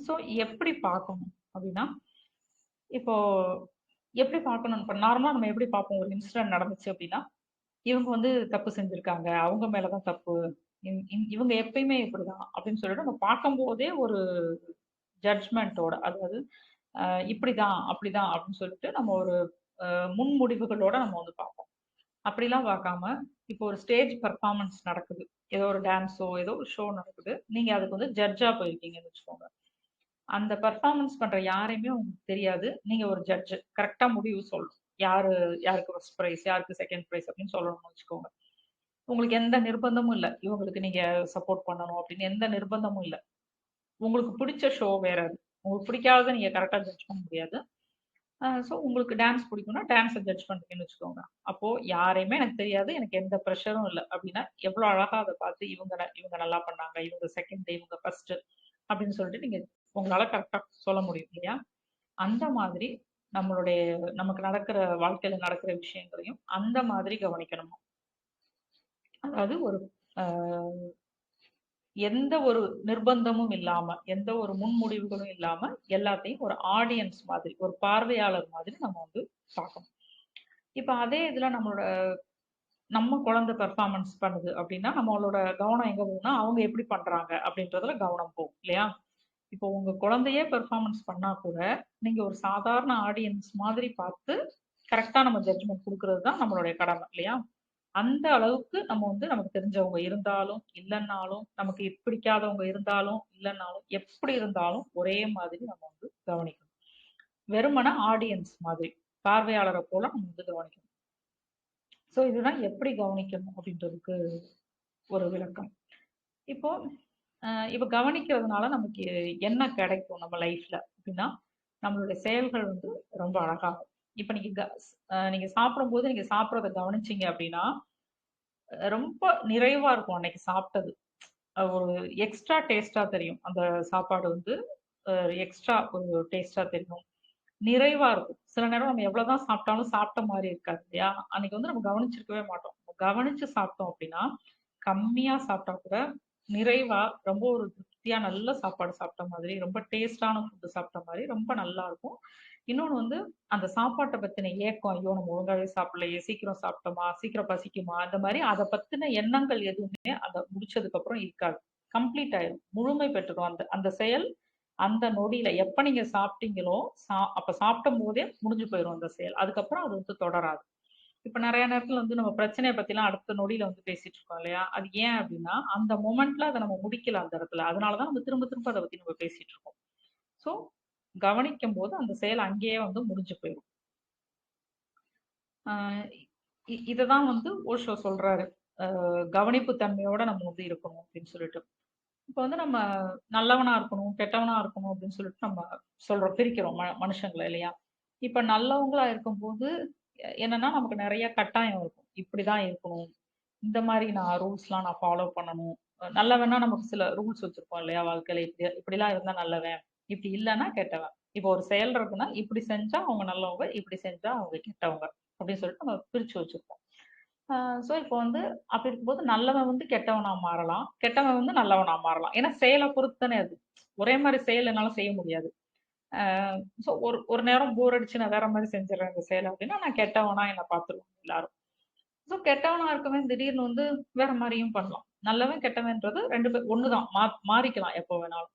ஸோ எப்படி பார்க்கணும் அப்படின்னா இப்போ எப்படி பார்க்கணும்? இப்போ நார்மலாக நம்ம எப்படி பார்ப்போம்? ஒரு இன்சிடென்ட் நடந்துச்சு அப்படின்னா இவங்க வந்து தப்பு செஞ்சிருக்காங்க. அவங்க மேலதான் தப்பு. இவங்க எப்பயுமே இப்படிதான் அப்படின்னு சொல்லிட்டு நம்ம பார்க்கும்போதே ஒரு ஜட்ஜ்மெண்ட்டோட அதாவது அஹ் இப்படிதான் அப்படிதான் அப்படின்னு சொல்லிட்டு நம்ம ஒரு முன்முடிவுகளோட நம்ம வந்து பார்ப்போம். அப்படிலாம் பார்க்காம இப்போ ஒரு ஸ்டேஜ் பர்ஃபார்மன்ஸ் நடக்குது. ஏதோ ஒரு டான்ஸோ ஏதோ ஒரு ஷோ நடக்குது. நீங்க அதுக்கு வந்து ஜட்ஜா போயிருக்கீங்கன்னு வச்சுக்கோங்க. அந்த பர்ஃபார்மன்ஸ் பண்ற யாரையுமே உங்களுக்கு தெரியாது. நீங்க ஒரு ஜட்ஜ் கரெக்டா முடிவு சொல்லணும். யாரு யாருக்கு ஃபர்ஸ்ட் ப்ரைஸ் யாருக்கு செகண்ட் ப்ரைஸ் அப்படின்னு சொல்லணும்னு வச்சுக்கோங்க. உங்களுக்கு எந்த நிர்பந்தமும் இல்லை. இவங்களுக்கு நீங்க சப்போர்ட் பண்ணணும் அப்படின்னு எந்த நிர்பந்தமும் இல்லை. உங்களுக்கு பிடிச்ச ஷோ வேற அது. உங்களுக்கு பிடிக்காததை நீங்க கரெக்டா ஜட்ஜ் பண்ண முடியாது. ஸோ உங்களுக்கு டான்ஸ் பிடிக்கும்னா டான்ஸை ஜட்ஜ் பண்ணுறீங்கன்னு வச்சுக்கோங்க. அப்போ யாரையுமே எனக்கு தெரியாது. எனக்கு எந்த ப்ரெஷரும் இல்லை. அப்படின்னா எவ்வளோ அழகா அதை பார்த்து இவங்க இவங்க நல்லா பண்ணாங்க. இவங்க செகண்ட் இவங்க ஃபர்ஸ்ட் அப்படின்னு சொல்லிட்டு நீங்க உங்களால கரெக்டா சொல்ல முடியும் இல்லையா? அந்த மாதிரி நம்மளுடைய நமக்கு நடக்கிற வாழ்க்கையில நடக்கிற விஷயங்களையும் அந்த மாதிரி கவனிக்கணுமா? அதாவது ஒரு ஆஹ், எந்த ஒரு நிர்பந்தமும் இல்லாம எந்த ஒரு முன்முடிவுகளும் இல்லாம எல்லாத்தையும் ஒரு ஆடியன்ஸ் மாதிரி ஒரு பார்வையாளர் மாதிரி நம்ம வந்து பார்க்கணும். இப்ப அதே இதுல நம்மளோட நம்ம குழந்தை பெர்ஃபார்மன்ஸ் பண்ணுது அப்படின்னா நம்மளோட கவனம் எங்க போகும்னா அவங்க எப்படி பண்றாங்க அப்படின்றதுல கவனம் போகும் இல்லையா? இப்போ உங்க குழந்தையே பெர்ஃபார்மன்ஸ் பண்ணா கூட நீங்க ஒரு சாதாரண ஆடியன்ஸ் மாதிரி பார்த்து கரெக்டா நம்ம ஜட்ஜ்மெண்ட் கொடுக்கறது தான் நம்மளுடைய கடமை இல்லையா? அந்த அளவுக்கு நம்ம வந்து நமக்கு தெரிஞ்சவங்க இருந்தாலும் இல்லைன்னாலும் நமக்கு பிடிக்காதவங்க இருந்தாலும் இல்லைன்னாலும் எப்படி இருந்தாலும் ஒரே மாதிரி நம்ம வந்து கவனிக்கணும். வெறுமன ஆடியன்ஸ் மாதிரி பார்வையாளரை போல நம்ம வந்து கவனிக்கணும். ஸோ இதுதான் எப்படி கவனிக்கணும் அப்படின்றதுக்கு ஒரு விளக்கம். இப்போ இப்போ கவனிக்கிறதுனால நமக்கு என்ன கிடைக்கும் நம்ம லைஃப்ல அப்படின்னா நம்மளுடைய செயல்கள் வந்து ரொம்ப அழகாகும் இப்போ நீங்க க- அஹ் நீங்க சாப்பிடும்போது நீங்க சாப்பிட்றத கவனிச்சிங்க அப்படின்னா ரொம்ப நிறைவா இருக்கும் அன்னைக்கு சாப்பிட்டது. ஒரு எக்ஸ்ட்ரா டேஸ்டா தெரியும். அந்த சாப்பாடு வந்து எக்ஸ்ட்ரா ஒரு டேஸ்டா தெரியும். நிறைவா இருக்கும். சில நேரம் நம்ம எவ்வளவுதான் சாப்பிட்டாலும் சாப்பிட்ட மாதிரி இருக்காது இல்லையா? அன்னைக்கு வந்து நம்ம கவனிச்சிருக்கவே மாட்டோம். கவனிச்சு சாப்பிட்டோம் அப்படின்னா கம்மியா சாப்பிட்டா கூட நிறைவா ரொம்ப ஒரு திருப்தியா நல்ல சாப்பாடு சாப்பிட்ட மாதிரி ரொம்ப டேஸ்டான ஃபுட்டு சாப்பிட்ட மாதிரி ரொம்ப நல்லா இருக்கும். இன்னொன்னு வந்து அந்த சாப்பாட்டை பத்தின ஏக்கம் ஐயோ நம்ம ஒழுங்காவே சாப்பிடலையே சீக்கிரம் சாப்பிட்டோமா சீக்கிரம் பசிக்குமா அந்த மாதிரி அதை பத்தின எண்ணங்கள் எதுவுமே அதை முடிச்சதுக்கு அப்புறம் இருக்காது. கம்ப்ளீட் ஆயிடும் முழுமை பெற்றுடும் அந்த அந்த செயல் அந்த நொடியில எப்ப நீங்க சாப்பிட்டீங்களோ சா அப்ப சாப்பிடும் போதே முடிஞ்சு போயிடும் அந்த செயல். அதுக்கப்புறம் அது வந்து தொடராது. இப்ப நிறைய நேரத்துல வந்து நம்ம பிரச்சனையை பத்தி எல்லாம் அடுத்த நொடியில வந்து பேசிட்டு இருக்கோம் இல்லையா? அது ஏன் அப்படின்னா அந்த மொமெண்ட்ல அதை நம்ம முடிக்கல அந்த இடத்துல. அதனாலதான் நம்ம திரும்ப திரும்ப அதை பத்தி நம்ம பேசிட்டு இருக்கோம் சோ கவனிக்கும் போது அந்த செயல் அங்கேயே வந்து முடிஞ்சு போயிடும். ஆஹ் இததான் வந்து ஓஷோ சொல்றாரு. ஆஹ் கவனிப்பு தன்மையோட நம்ம வந்து இருக்கணும் அப்படின்னு சொல்லிட்டு. இப்போ வந்து நம்ம நல்லவனா இருக்கணும் கெட்டவனா இருக்கணும் அப்படின்னு சொல்லிட்டு நம்ம சொல்றோம் பிரிக்கிறோம் ம மனுஷங்களை இல்லையா? இப்ப நல்லவங்களா இருக்கும்போது என்னன்னா நமக்கு நிறைய கட்டாயம் இருக்கும். இப்படிதான் இருக்கணும். இந்த மாதிரி நான் ரூல்ஸ்லாம் நான் ஃபாலோ பண்ணணும். நல்ல நல்லவன்னா நமக்கு சில ரூல்ஸ் வச்சிருப்போம் இல்லையா வாழ்க்கையில. இப்படி இப்படிலாம் இருந்தா நல்லவன். இப்படி இல்லைன்னா கெட்டவன். இப்போ ஒரு செயல் இருக்குன்னா இப்படி செஞ்சா அவங்க நல்லவங்க இப்படி செஞ்சா அவங்க கெட்டவங்க. அப்படின்னு சொல்லிட்டு நம்ம பிரிச்சு வச்சிருப்போம். ஸோ இப்போ வந்து அப்படி இருக்கும்போது நல்லவன் வந்து கெட்டவனா மாறலாம். கெட்டவன் வந்து நல்லவனா மாறலாம். ஏன்னா செயலை பொறுத்து தானே அது. ஒரே மாதிரி செயல் என்னால செய்ய முடியாது. ஸோ ஒரு ஒரு நேரம் போர் அடிச்சு நான் வேற மாதிரி செஞ்சிடறேன் இந்த செயலை அப்படின்னா நான் கெட்டவனா என்னை பார்த்துருவோம் எல்லாரும். ஸோ கெட்டவனா இருக்கவன் திடீர்னு வந்து வேற மாதிரியும் பண்ணலாம். நல்லவன் கெட்டவன்றது ரெண்டு பேர் ஒண்ணுதான். மா மாறிக்கலாம் எப்போ வேணாலும்.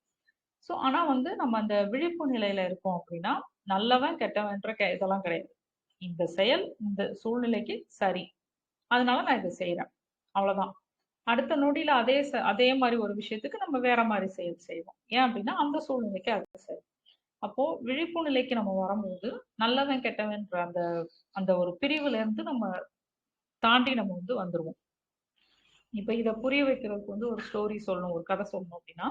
ஸோ ஆனா வந்து நம்ம அந்த விழிப்பு நிலையில இருக்கோம் அப்படின்னா நல்லவன் கெட்டவன்ற கெ இதெல்லாம் கிடையாது. இந்த செயல் இந்த சூழ்நிலைக்கு சரி. அதனால நான் இதை செய்யறேன் அவ்வளவுதான். அடுத்த நொடியில அதே ச- அதே மாதிரி ஒரு விஷயத்துக்கு நம்ம வேற மாதிரி செயல் செய்வோம். ஏன் அப்படின்னா அந்த சூழ்நிலைக்கு அது சரி. அப்போ விழிப்பு நிலைக்கு நம்ம வரும்போது நல்லவன் கெட்டவன்ற அந்த அந்த ஒரு பிரிவுல இருந்து நம்ம தாண்டி நம்ம வந்து வந்துருவோம். இப்ப இத புரிய வைக்கிறதுக்கு வந்து ஒரு ஸ்டோரி சொல்லணும் ஒரு கதை சொல்லணும் அப்படின்னா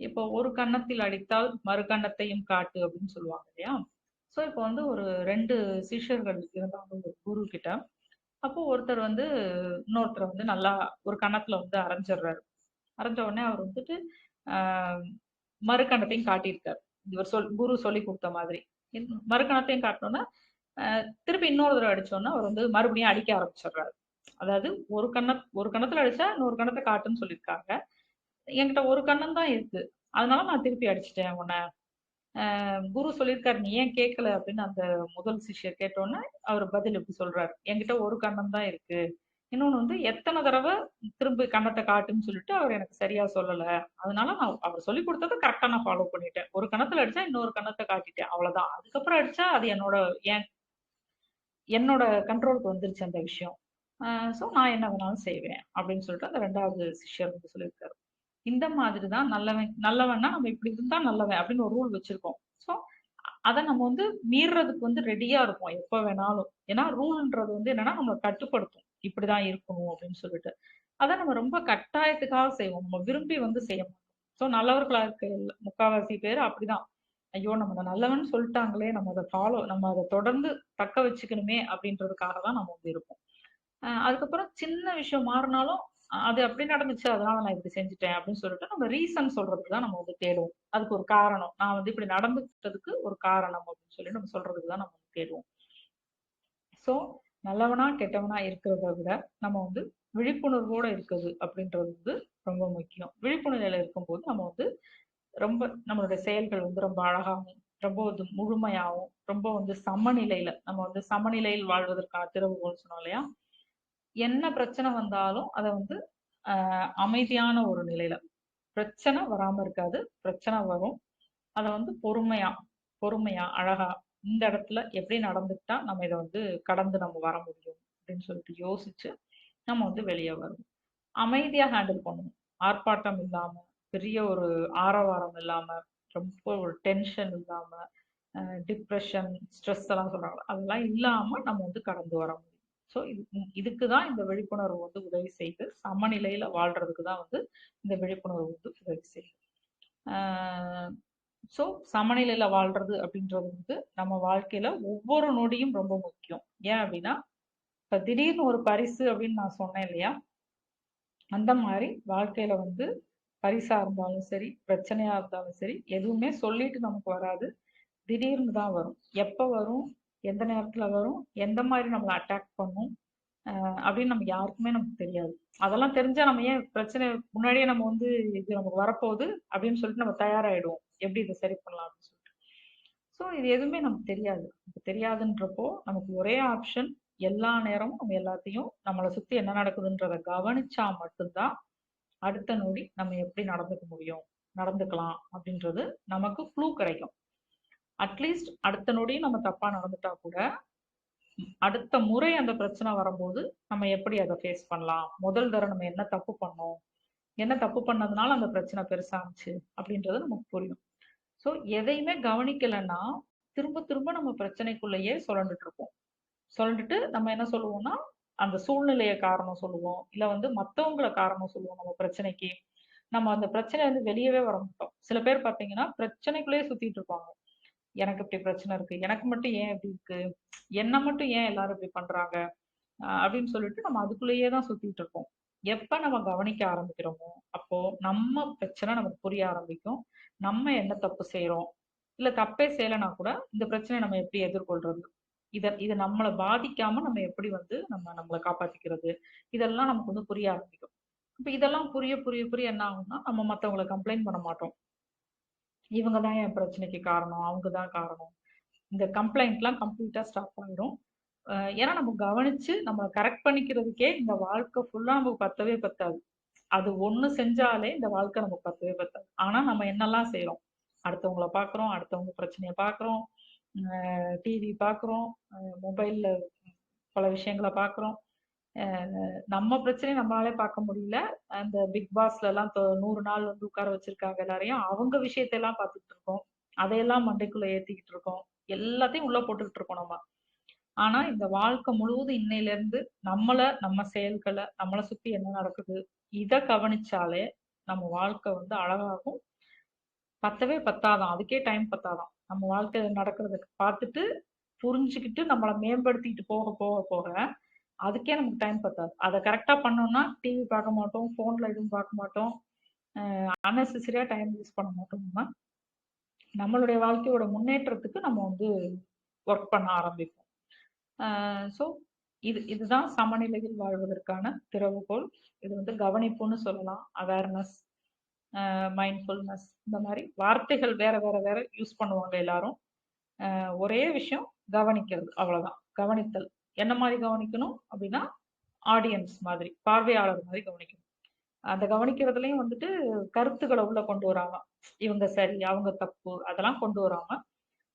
இப்போ ஒரு கன்னத்தில் அடித்தால் மறு கன்னத்தையும் காட்டு அப்படின்னு சொல்லுவாங்க இல்லையா? ஸோ இப்போ வந்து ஒரு ரெண்டு சிஷ்யர்கள் இருந்தாங்க ஒரு குரு கிட்ட. அப்போ ஒருத்தர் வந்து இன்னொருத்தர் வந்து நல்லா ஒரு கன்னத்துல வந்து அரைஞ்சிடுறாரு. அரைஞ்ச உடனே அவர் வந்துட்டு ஆஹ் மறு கன்னத்தையும் காட்டியிருக்காரு. இவர் சொல் குரு சொல்லி கொடுத்த மாதிரி. மறுக்கணத்தையும் மறு திருப்பி இன்னொரு தடவை அடிச்சோம்னா அவர் வந்து மறுபடியும் அடிக்க ஆரம்பிச்சிடுறாரு. அதாவது ஒரு கண்ண ஒரு கன்னத்துல அடிச்சா இன்னொரு கணத்தை காட்டுன்னு சொல்லியிருக்காங்க. என்கிட்ட ஒரு கண்ணம் தான் இருக்கு. அதனால நான் திருப்பி அடிச்சிட்டேன் உன்னை. குரு சொல்லியிருக்காரு நீ ஏன் கேட்கல அப்படின்னு அந்த முதல் சிஷ்யர் கேட்டோன்னே அவர் பதில் இப்படி சொல்றாரு. என்கிட்ட ஒரு கண்ணம் தான் இருக்கு. இன்னொன்று வந்து எத்தனை தடவை திரும்ப கணத்தை காட்டுன்னு சொல்லிட்டு அவர் எனக்கு சரியா சொல்லலை. அதனால நான் அவர் சொல்லி கொடுத்ததை கரெக்டாக நான் ஃபாலோ பண்ணிட்டேன். ஒரு கணத்துல அடிச்சா இன்னொரு கணத்தை காட்டிட்டேன். அவ்வளோதான் அதுக்கப்புறம் அடிச்சா அது என்னோட என் என்னோட கண்ட்ரோலுக்கு வந்துருச்சு அந்த விஷயம். ஸோ நான் என்ன வேணாலும் செய்வேன் அப்படின்னு சொல்லிட்டு அந்த ரெண்டாவது சிஷ்யர் வந்து சொல்லியிருக்காரு. இந்த மாதிரி தான் நல்லவன் நல்லவன்னா நம்ம இப்படி இருந்தா நல்லவன் அப்படின்னு ஒரு ரூல் வச்சிருக்கோம். ஸோ அதை நம்ம வந்து மீறுறதுக்கு வந்து ரெடியா இருப்போம் எப்போ வேணாலும். ஏன்னா ரூல்ன்றது வந்து என்னன்னா நம்மளை கட்டுப்படுத்தும். இப்படிதான் இருக்கணும் அப்படின்னு சொல்லிட்டு. அதை நம்ம ரொம்ப கட்டாயத்துக்காக செய்வோம். நம்ம விரும்பி வந்து செய்ய மாட்டோம். ஸோ நல்லவர்களா இருக்க முக்காவாசி பேர் அப்படிதான். ஐயோ நம்ம நல்லவன் சொல்லிட்டாங்களே நம்ம அதை ஃபாலோ நம்ம அதை தொடர்ந்து தக்க வச்சுக்கணுமே அப்படின்றதுக்காக தான் நம்ம வந்து இருப்போம். அதுக்கப்புறம் சின்ன விஷயம் மாறினாலும் அது அப்படி நடந்துச்சு அதனால நான் இப்படி செஞ்சுட்டேன் அப்படின்னு சொல்லிட்டு நம்ம ரீசன் சொல்றதுக்கு தான் நம்ம வந்து தேடுவோம். அதுக்கு ஒரு காரணம். நான் வந்து இப்படி நடந்துக்கிட்டதுக்கு ஒரு காரணம் அப்படின்னு சொல்லி நம்ம சொல்றதுக்கு தான் நம்ம வந்து தேடுவோம். ஸோ நல்லவனா கெட்டவனா இருக்கிறத விட நம்ம வந்து விழிப்புணர்வோட இருக்குது அப்படின்றது வந்து ரொம்ப முக்கியம். விழிப்புணர்வுல இருக்கும்போது நம்ம வந்து ரொம்ப நம்மளுடைய செயல்கள் வந்து ரொம்ப அழகாகவும் ரொம்ப வந்து முழுமையாகவும் ரொம்ப வந்து சமநிலையில நம்ம வந்து சமநிலையில் வாழ்வதற்கான திறவுகோல் சொன்னோம் இல்லையா? என்ன பிரச்சனை வந்தாலும் அதை வந்து அமைதியான ஒரு நிலையில பிரச்சனை வராம இருக்காது பிரச்சனை வரும். அதை வந்து பொறுமையா பொறுமையா அழகா இந்த இடத்துல எப்படி நடந்துக்கிட்டா நம்ம இதை வந்து கடந்து நம்ம வர முடியும் அப்படின்னு சொல்லிட்டு யோசிச்சு நம்ம வந்து வெளியே வருவோம் அமைதியாக ஹேண்டில் பண்ணுவோம் ஆர்ப்பாட்டம் இல்லாம பெரிய ஒரு ஆரவாரம் இல்லாம ரொம்ப ஒரு டென்ஷன் இல்லாம டிப்ரெஷன் ஸ்ட்ரெஸ் எல்லாம் சொல்றாங்க. அதெல்லாம் இல்லாம நம்ம வந்து கடந்து வர முடியும். ஸோ இது இதுக்கு தான் இந்த விழிப்புணர்வு வந்து உதவி செய்யுது சமநிலையில வாழ்றதுக்கு தான் வந்து இந்த விழிப்புணர்வு வந்து உதவி செய்யுது. ஸோ சமநிலையில வாழ்றது அப்படின்றது வந்து நம்ம வாழ்க்கையில ஒவ்வொரு நொடியும் ரொம்ப முக்கியம். ஏன் அப்படின்னா இப்ப திடீர்னு ஒரு பரிசு அப்படின்னு நான் சொன்னேன் இல்லையா? அந்த மாதிரி வாழ்க்கையில வந்து பரிசா இருந்தாலும் சரி பிரச்சனையா இருந்தாலும் சரி எதுவுமே சொல்லிட்டு நமக்கு வராது. திடீர்னு தான் வரும். எப்ப வரும்? எந்த நேரத்துல வரும்? எந்த மாதிரி நம்மளை அட்டாக் பண்ணும்? அப்படின்னு நம்ம யாருக்குமே நமக்கு தெரியாது. அதெல்லாம் தெரிஞ்சா நம்ம ஏன் பிரச்சனை முன்னாடியே நம்ம வந்து இது நமக்கு வரப்போகுது அப்படின்னு சொல்லிட்டு நம்ம தயாராகிடுவோம் எப்படி இதை சரி பண்ணலாம் அப்படின்னு சொல்லிட்டு. ஸோ இது எதுவுமே நமக்கு தெரியாது. நமக்கு தெரியாதுன்றப்போ நமக்கு ஒரே ஆப்ஷன் எல்லா நேரமும் நம்ம எல்லாத்தையும் நம்மளை சுத்தி என்ன நடக்குதுன்றத கவனிச்சா மட்டும்தான் அடுத்த நொடி நம்ம எப்படி நடந்துக்க முடியும் நடந்துக்கலாம் அப்படின்றது நமக்கு ஃப்ளூ கிடைக்கும். அட்லீஸ்ட் அடுத்த நொடியும் நம்ம தப்பா நடந்துட்டா கூட அடுத்த முறை அந்த பிரச்சனை வரும்போது நம்ம எப்படி அதை ஃபேஸ் பண்ணலாம்? முதல் தடவை நம்ம என்ன தப்பு பண்ணோம்? என்ன தப்பு பண்ணதுனால அந்த பிரச்சனை பெருசாச்சு அப்படின்றது நமக்கு புரியும். ஸோ எதையுமே கவனிக்கலைன்னா திரும்ப திரும்ப நம்ம பிரச்சனைக்குள்ளேயே சுழண்டுட்டு இருப்போம் சுழண்டுட்டு நம்ம என்ன சொல்லுவோம்னா அந்த சூழ்நிலையை காரணம் சொல்லுவோம். இல்லை வந்து மற்றவங்களை காரணம் சொல்லுவோம் நம்ம பிரச்சனைக்கு. நம்ம அந்த பிரச்சனை வந்து வெளியவே வர மாட்டோம். சில பேர் பார்த்தீங்கன்னா பிரச்சனைக்குள்ளேயே சுத்திட்டு இருப்பாங்க. எனக்கு இப்படி பிரச்சனை இருக்கு. எனக்கு மட்டும் ஏன் இப்படி இருக்கு? என்ன மட்டும் ஏன் எல்லாரும் இப்படி பண்றாங்க? அப்படின்னு சொல்லிட்டு நம்ம அதுக்குள்ளேயே தான் சுத்திட்டு இருப்போம். எப்ப நம்ம கவனிக்க ஆரம்பிக்கிறோமோ அப்போ நம்ம பிரச்சனை நமக்கு புரிய ஆரம்பிக்கும். நம்ம என்ன தப்பு செய்யறோம் இல்ல தப்பே செய்யலைன்னா கூட இந்த பிரச்சனையை நம்ம எப்படி எதிர்கொள்றது? இத இது நம்மளை பாதிக்காம நம்ம எப்படி வந்து நம்ம நம்மளை காப்பாத்திக்கிறது? இதெல்லாம் நமக்கு வந்து புரிய ஆரம்பிக்கும். இப்ப இதெல்லாம் புரிய புரிய புரிய என்ன ஆகும்னா நம்ம மத்தவங்கள கம்ப்ளைண்ட் பண்ண மாட்டோம். இவங்க தான் என் பிரச்சனைக்கு காரணம் அவங்க தான் காரணம். இந்த கம்ப்ளைண்ட்லாம் கம்ப்ளீட்டா ஸ்டாப் ஆயிடும் அஹ் ஏன்னா நம்ம கவனிச்சு நம்ம கரெக்ட் பண்ணிக்கிறதுக்கே இந்த வாழ்க்கை ஃபுல்லா நமக்கு பத்தவே பத்தாது. அது ஒண்ணு செஞ்சாலே இந்த வாழ்க்கை நம்ம பத்தவே பத்தாது. ஆனா நம்ம என்னெல்லாம் செய்யறோம் அடுத்தவங்கள பாக்குறோம் அடுத்தவங்க பிரச்சனைய பாக்குறோம் டிவி பாக்குறோம் மொபைல்ல பல விஷயங்களை பாக்குறோம். நம்ம பிரச்சனையை நம்மளாலே பார்க்க முடியல. அந்த பிக் பாஸ்ல எல்லாம் தொ- நூறு நாள் வந்து உட்கார வச்சிருக்காங்க எல்லாரையும். அவங்க விஷயத்தையெல்லாம் பார்த்துட்டு இருக்கோம். அதையெல்லாம் மண்டைக்குள்ள ஏத்திக்கிட்டு இருக்கோம். எல்லாத்தையும் உள்ள போட்டுக்கிட்டு இருக்கோம் நம்ம. ஆனா இந்த வாழ்க்கை முழுவதும் இன்னையில இருந்து நம்மள நம்ம செயல்களை நம்மளை சுத்தி என்ன நடக்குது? இதை கவனிச்சாலே நம்ம வாழ்க்கை வந்து அழகாகும். பத்தவே பத்தாதான் அதுக்கே டைம் பத்தாதான் நம்ம வாழ்க்கை நடக்கிறதுக்கு பார்த்துட்டு புரிஞ்சுக்கிட்டு நம்மளை மேம்படுத்திட்டு போக போக போக அதுக்கே நமக்கு டைம் பத்தாது. அதை கரெக்டாக பண்ணோம்னா டிவி பார்க்க மாட்டோம் ஃபோனில் எதுவும் பார்க்க மாட்டோம். அன்னெசரியாக டைம் யூஸ் பண்ண மாட்டோம்னா நம்மளுடைய வாழ்க்கையோட முன்னேற்றத்துக்கு நம்ம வந்து ஒர்க் பண்ண ஆரம்பிப்போம். ஸோ இது இதுதான் சமநிலையில் வாழ்வதற்கான திறவுகோல் இது வந்து கவனிப்புன்னு சொல்லலாம். அவேர்னஸ் மைண்ட்ஃபுல்னஸ் இந்த மாதிரி வார்த்தைகள் வேற வேற வேற யூஸ் பண்ணுவாங்க எல்லாரும். ஒரே விஷயம் கவனிக்கிறது. அவ்வளவுதான். கவனித்தல். என்ன மாதிரி கவனிக்கணும் அப்படின்னா ஆடியன்ஸ் மாதிரி பார்வையாளர் மாதிரி கவனிக்கணும். அந்த கவனிக்கிறதுலயும் வந்துட்டு கருத்துக்களை உள்ள கொண்டு வராம இவங்க சரி அவங்க தப்பு அதெல்லாம் கொண்டு வராம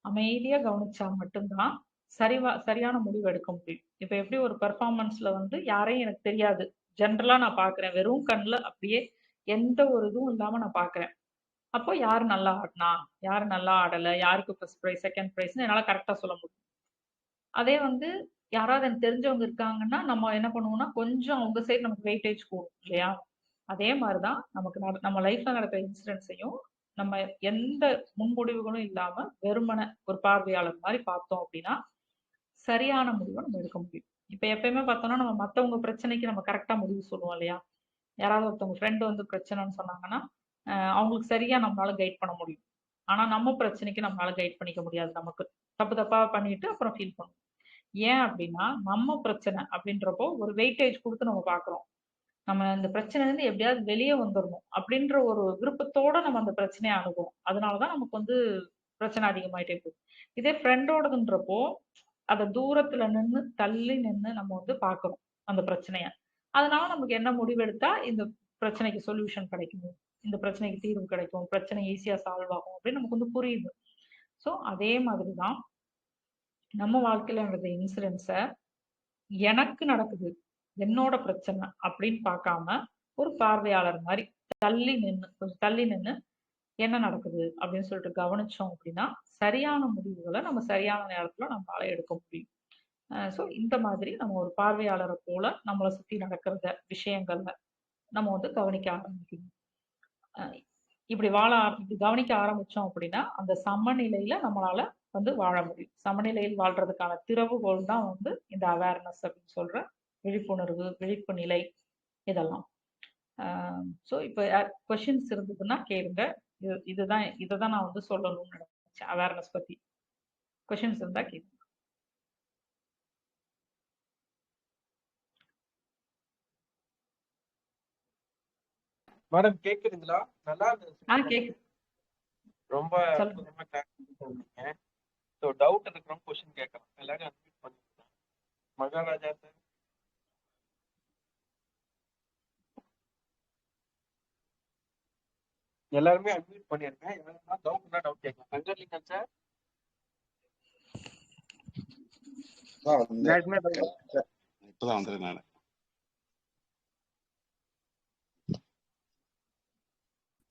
அமைதியா கவனிச்சா மட்டும்தான் சரிவா சரியான முடிவு எடுக்க முடியும் இப்ப எப்படி ஒரு பெர்ஃபார்மன்ஸ்ல வந்து யாரையும் எனக்கு தெரியாது. ஜென்ரலா நான் பாக்குறேன். வெறும் கண்ணுல அப்படியே எந்த ஒரு இதுவும் இல்லாம நான் பாக்குறேன். அப்போ யார் நல்லா ஆடினா? யார் நல்லா ஆடல? யாருக்கு ஃபர்ஸ்ட் ப்ரைஸ் செகண்ட் ப்ரைஸ்னு என்னால கரெக்டா சொல்ல முடியும். அதே வந்து யாராவது எனக்கு தெரிஞ்சவங்க இருக்காங்கன்னா நம்ம என்ன பண்ணுவோம்னா கொஞ்சம் அவங்க சைடு நமக்கு வெயிட்டேஜ் கூடும் இல்லையா? அதே மாதிரிதான் நமக்கு நட- நம்ம லைஃப்ல நடக்கிற இன்சிடென்ட்ஸையும் நம்ம எந்த முன்முடிவுகளும் இல்லாம வெறுமனை ஒரு பார்வையாளர் மாதிரி பார்த்தோம் அப்படின்னா சரியான முடிவை நம்ம எடுக்க முடியும். இப்ப எப்பயுமே பார்த்தோம்னா நம்ம மத்தவங்க பிரச்சனைக்கு நம்ம கரெக்டா முடிவு சொல்லுவோம் இல்லையா? யாராவது ஒருத்தவங்க ஃப்ரெண்டு வந்து பிரச்சனைன்னு சொன்னாங்கன்னா அவங்களுக்கு சரியா நம்மளால கைட் பண்ண முடியும். ஆனா நம்ம பிரச்சனைக்கு நம்மளால கைட் பண்ணிக்க முடியாது நமக்கு. தப்பு தப்பா பண்ணிட்டு அப்புறம் ஃபீல் பண்ணுவோம். ஏன் அப்படின்னா நம்ம பிரச்சனை அப்படின்றப்போ ஒரு வெயிட்டேஜ் கொடுத்து நம்ம பாக்குறோம் நம்ம இந்த பிரச்சனை இருந்து எப்படியாவது வெளியே வந்துடணும் அப்படின்ற ஒரு விருப்பத்தோட நம்ம அந்த பிரச்சனையை அணுகுவோம். அதனாலதான் நமக்கு வந்து பிரச்சனை அதிகமாயிட்டே போகுது. இதே ஃப்ரெண்டோடதுன்றப்போ அதை தூரத்துல நின்று தள்ளி நின்று நம்ம வந்து பார்க்கணும் அந்த பிரச்சனைய. அதனால நமக்கு என்ன முடிவெடுத்தா இந்த பிரச்சனைக்கு சொல்யூஷன் கிடைக்கும். இந்த பிரச்சனைக்கு தீர்வு கிடைக்கும். பிரச்சனை ஈஸியா சால்வ் ஆகும் அப்படின்னு நமக்கு வந்து புரியுது. ஸோ அதே மாதிரிதான் நம்ம வாழ்க்கையில நடந்த இன்சிடென்ட்ஸை எனக்கு நடக்குது. என்னோட பிரச்சனை அப்படின்னு பார்க்காம ஒரு பார்வையாளர் மாதிரி தள்ளி நின்று கொஞ்சம் தள்ளி நின்று என்ன நடக்குது அப்படின்னு சொல்லிட்டு கவனிச்சோம் அப்படின்னா சரியான முடிவுகளை நம்ம சரியான நேரத்துல நம்மளால எடுக்க முடியும். ஸோ இந்த மாதிரி நம்ம ஒரு பார்வையாளரை போல நம்மளை சுத்தி நடக்கிறத விஷயங்கள்ல நம்ம வந்து கவனிக்க ஆரம்பிக்கணும். இப்படி வாழ இப்படி கவனிக்க ஆரம்பிச்சோம் அப்படின்னா அந்த சமநிலையில நம்மளால வந்து வாழ முடியும். சமநிலையில் வாழ்றதுக்கான திறவுகோல் தான் வந்து இந்த அவேர்னஸ் அப்படின்னு சொல்ற விழிப்புணர்வு விழிப்பு நிலை இதெல்லாம் ஸோ இப்போ கொஷின்ஸ் இருந்ததுன்னா கேளுங்க. இது இதுதான் இதை தான் நான் வந்து சொல்லணும்னு நினைச்சேன் அவேர்னஸ் பத்தி. கொஷின்ஸ் இருந்தா கேளுங்க மேடம் கேக்குதுங்களா? நல்லா இருந்துச்சு ரொம்ப அற்புதமா கிளாஸ் ஸோ டவுட் இருக்கிறவங்க கொஸ்டின் கேட்கலாம். எல்லாரும் அன்மியூட் பண்ணிருக்கேன் மகாராஜா சார். எல்லாருமே அன்மியூட் பண்ணிருக்கேன் யாருன்னா டவுட்னா டவுட் கேட்கலாம். சார் ஆ, இந்த- எல்லாருக்குமே இப்பதான் வந்தேன் நானு.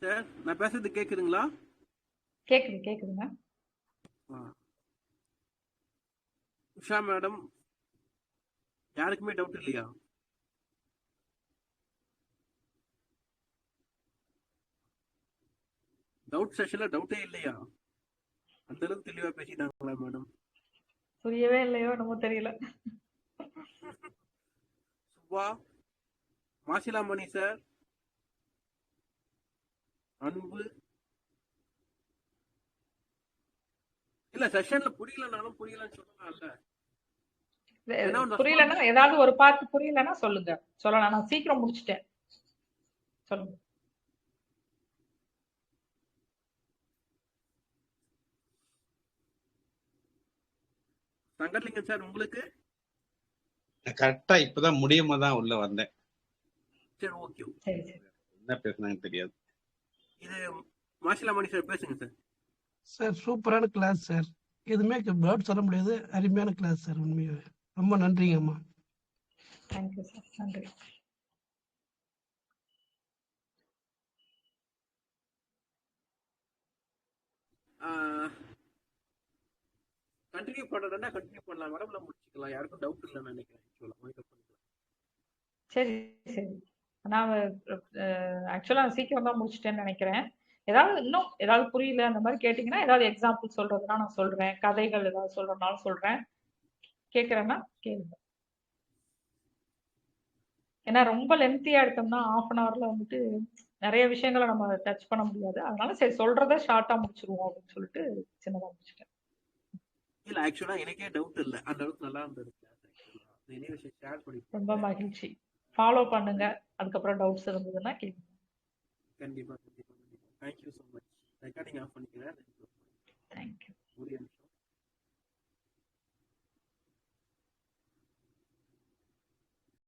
சார் நான் பேசுறது கேக்குதுங்களா? கேக்குது கேக்குதுங்க ஆ. உஷா மேடம் யாருக்குமே டவுட் இல்லையா? டவுட் செஷன்ல டவுட்டே இல்லையா? அந்த அளவுக்கு தெளிவா பேசிட்டாங்களா மேடம் புரியவே இல்லையோ என்னமோ தெரியல. சுபா மாசிலாமணி சார் அன்பு. இல்ல செஷன்ல புரியலனாலும் புரியலன்னு சொல்லலாம்ல. புரியலன்னா ஏதாவது ஒரு பார்த்து புரியலன்னா சொல்லுங்க. சொல்லலாம். நான் சீக்கிரம் முடிச்சிட்டேன். சொல்லுங்க. சங்கர்லிங்கம் சார் உங்களுக்கு? கரெக்டா இப்பதான் முடியாம தான் உள்ள வந்தேன். சரி ஓகே என்ன பேசுனாங்கன்னு தெரியாது. இது மாசிலாமணி சார் பேசுங்க சார். சார் சூப்பரான கிளாஸ் சார். எதுவுமே பேர்ட் சொல்ல முடியாது. அருமையான கிளாஸ் சார் உண்மையாவே. ரொம்ப நன்றிங்க அம்மா தேங்க்யூ சார் நன்றி. கண்டினியூ பண்றதுன்னா கண்டினியூ பண்ணலாம். மேடம் நான் முடிச்சுக்கலாம். யாருக்கும் டவுட் இல்லைன்னு நினைக்கிறேன். சரி சரி. நான் ஆக்சுவலா சீக்கிரம் தான் முடிச்சிட்டேன்னு நினைக்கிறேன். ஏதாவது இன்னும் ஏதாவது புரியல அந்த மாதிரி கேட்டிங்கன்னா ஏதாவது எக்ஸாம்பிள் சொல்றதுன்னா நான் சொல்றேன். கதைகள் ஏதாவது சொல்றதுனாலும் சொல்றேன். கேட்குறேன்னா கேளுங்க. ஏன்னா ரொம்ப லென்த்தியா எடுத்தோம்னா ஆஃப் அன் ஹவர்ல வந்துட்டு நிறைய விஷயங்களை நம்ம டச் பண்ண முடியாது. அதனால சரி சொல்றத ஷார்ட்டா முடிச்சிருவோம் அப்படின்னு சொல்லிட்டு சின்னதா முடிச்சிட்டேன். இல்ல ஆக்சுவலா எனக்கே டவுட் இல்ல. அந்த அளவுக்கு நல்லா இருந்தது. ரொம்ப மகிழ்ச்சி. ஃபாலோ பண்ணுங்க. அதுக்கப்புறம் டவுட்ஸ் இருந்ததுன்னா கேளுங்க. கண்டிப்பா கண்டிப்பா thank you so much recording off பண்ணிக்கிறேன். Thank you